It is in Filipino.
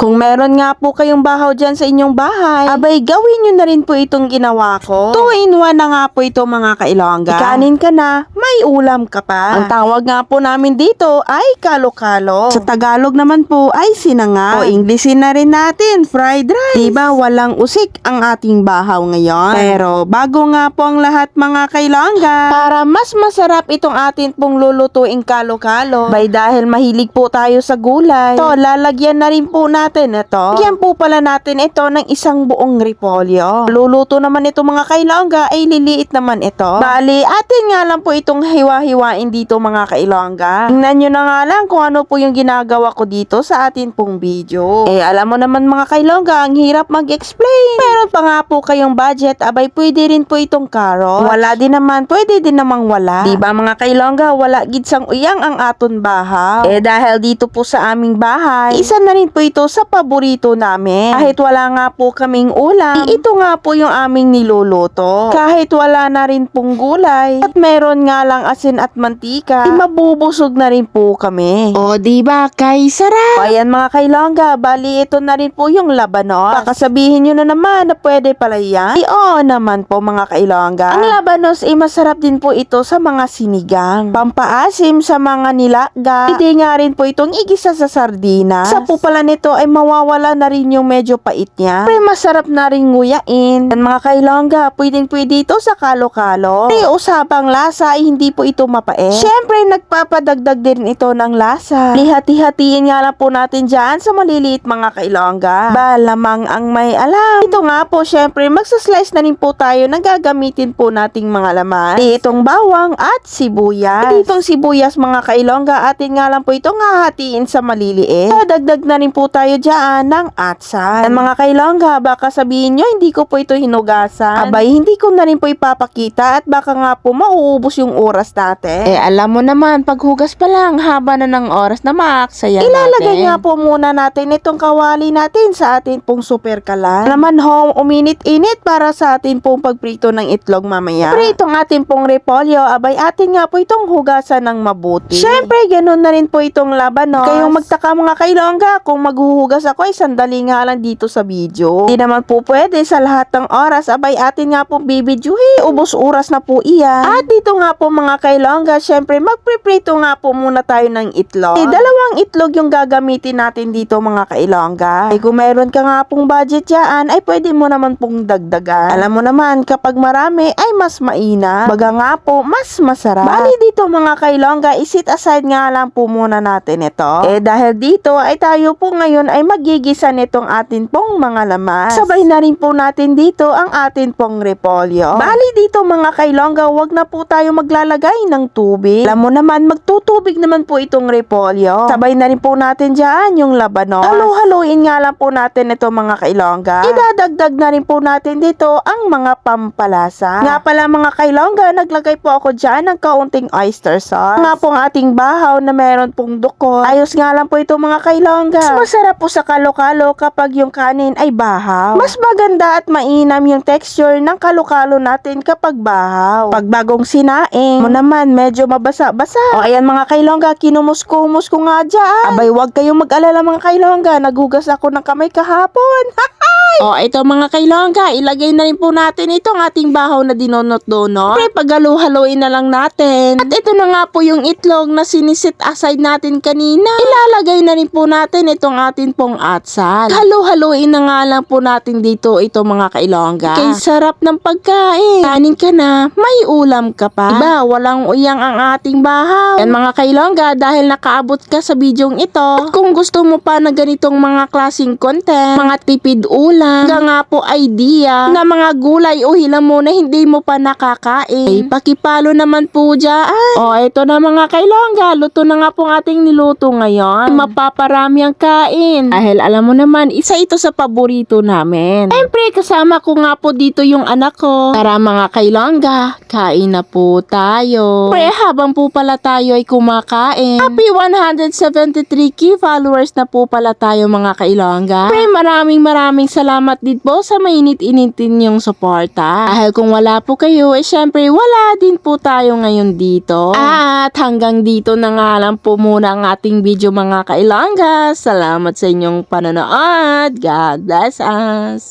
Kung meron nga po kayong bahaw dyan sa inyong bahay, abay gawin nyo na rin po itong ginawa ko. Two in one na nga po ito mga kailongga. Ikanin ka na, may ulam ka pa. Ang tawag nga po namin dito ay kalo-kalo. Sa Tagalog naman po ay sinanga. O Englishin na rin natin, fried rice. Diba walang usik ang ating bahaw ngayon? Pero bago nga po ang lahat mga kailongga, para mas masarap itong atin pong lulutuing kalo-kalo, bay dahil mahilig po tayo sa gulay, to lalagyan na rin po natin ito. Lagyan po pala natin ito ng isang buong repolyo. Luluto naman ito mga kailongga ay liliit naman ito. Bali, atin nga lang po itong hiwa-hiwain dito mga kailongga. Tingnan nyo na nga lang kung ano po yung ginagawa ko dito sa atin pong video. Eh, alam mo naman mga kailongga, ang hirap mag-explain. Meron pa nga po kayong budget, abay pwede rin po itong carrot. Wala din naman, pwede din namang wala. Diba mga kailongga, wala gidsang uyang ang aton bahaw. Eh dahil dito po sa aming bahay, isa na rin po ito sa paborito namin. Kahit wala nga po kaming ulam, eh, ito nga po yung aming niluluto. Kahit wala na rin pong gulay, at meron nga lang asin at mantika, eh, mabubusog na rin po kami. O diba, kay sarap. O ayan mga kailongga, bali ito na rin po yung labanos. Baka sabihin nyo na naman na pwede pala yan. Eh, oo naman po mga kailongga. Ang labanos ay masarap din po ito sa mga sinigang. Pampaasim sa mga nilaga. Hindi nga rin po itong igisa sa sardinas. Sa po pala nito ay mawawala na rin yung medyo pait niya. Pero masarap na rin nguyain. Yan mga kailongga, pwedeng pwede ito sa kalo-kalo. Pero usapang lasa ay hindi po ito mapait. Siyempre, nagpapadagdag din ito ng lasa. Lihati-hatiin nga lang po natin dyan sa maliliit mga kailongga. Ba, lamang ang may alam. Ito nga po, syempre, magsaslice na rin po tayo ng gagamitin po nating mga laman. Itong bawang at sibuyas. Itong sibuyas mga kailongga, atin nga lang po itong hahatiin sa maliliit. Dagdag na rin po tayo dyan ng atsan. Yan, mga kailongga, baka sabihin nyo, hindi ko po ito hinugasan. Abay, hindi ko na rin po ipapakita at baka nga po mauubos yung oras natin. Eh, alam mo naman, paghugas pa lang, haba na ng oras na maaksaya Ilalagay nga po muna natin itong kawali natin sa atin pong super kalan. Naman home, uminit-init para sa atin pong pagprito ng itlog mamaya. Prito ang atin pong repolyo, abay atin nga po itong hugasan ng mabuti. Syempre, ganun na rin po itong labanos. Kayong magtaka mga kailongga, kung maghuhugas ako ay sandali nga lang dito sa video. Hindi naman po pwede sa lahat ng oras, abay atin nga po bibidyohin. Ubos oras na po iyan. At dito nga po mga kailongga, syempre magpriprito nga po muna tayo ng itlog. Eh, dalawang itlog yung gagamitin natin dito mga kailongga. Eh, kung meron ka nga pong budget yan, ay pwede mo naman pong dagdagan. Alam mo naman, kapag marami ay mas maina. Baga nga po, mas masarap. Bali dito mga kailongga, isit aside nga lang po muna natin ito. Eh, dahil dito ay tayo po ngayon ay magigisa nitong atin pong mga laman. Sabay na rin po natin dito ang atin pong repolyo. Bali dito mga kailongga, wag na po tayo maglalagay ng tubig. Alam mo naman, magtutubig naman po itong repolyo. Sabay na rin po natin dyan yung labanos. Halo-haluin nga lang po natin ito mga kailongga. Idadagdag na rin po natin dito ang mga pampalasa. Nga pala mga kailongga, naglagay po ako dyan ng kaunting oyster sauce. Nga pong ating bahaw na meron pong dukot. Ayos nga lang po ito mga kailongga. Mas masarap po sa kalo-kalo kapag yung kanin ay bahaw. Mas maganda at mainam yung texture ng kalo-kalo natin kapag bahaw. Pag bagong sinaing, mo naman medyo mabasa-basa. O ayan mga kailongga, kinumus-kumus ko nga dyan. Abay, wag kayong mag-alala mga kailongga, naghugas ako ng kamay kahapon. O, ito mga kailongga, ilagay na rin po natin itong ating bahaw na dinonot-donot. Pre, paghalu-haluin na lang natin. At ito na nga po yung itlog na sinisit aside natin kanina. Ilalagay na rin po natin itong ating pong atsal. Halu-haluin na nga lang po natin dito ito mga kailongga. Kay sarap ng pagkain. Kanin ka na, may ulam ka pa. Diba, walang uyang ang ating bahaw. Yan mga kailongga, dahil nakaabot ka sa bidyong ito. At kung gusto mo pa na ganitong mga klaseng content, mga tipid ulam, nga nga po idea, nga mga gulay o hilam mo na hindi mo pa nakakain. Ay, pakipalo naman po dyan. O, ito na mga kailongga, luto na nga po ating niluto ngayon. Mapaparami ang kain. Dahil alam mo naman, isa ito sa paborito namin. Siyempre, kasama ko nga po dito yung anak ko. Tara mga kailongga, kain na po tayo. Pre, habang po pala tayo ay kumakain. Happy 173k followers na po pala tayo mga kailongga. Pre, maraming maraming salamat salamat din po sa mainit-initin yung suporta. Dahil kung wala po kayo, eh syempre wala din po tayo ngayon dito. At hanggang dito na nga lang po muna ang ating video mga kailangga. Salamat sa inyong panonood. God bless us.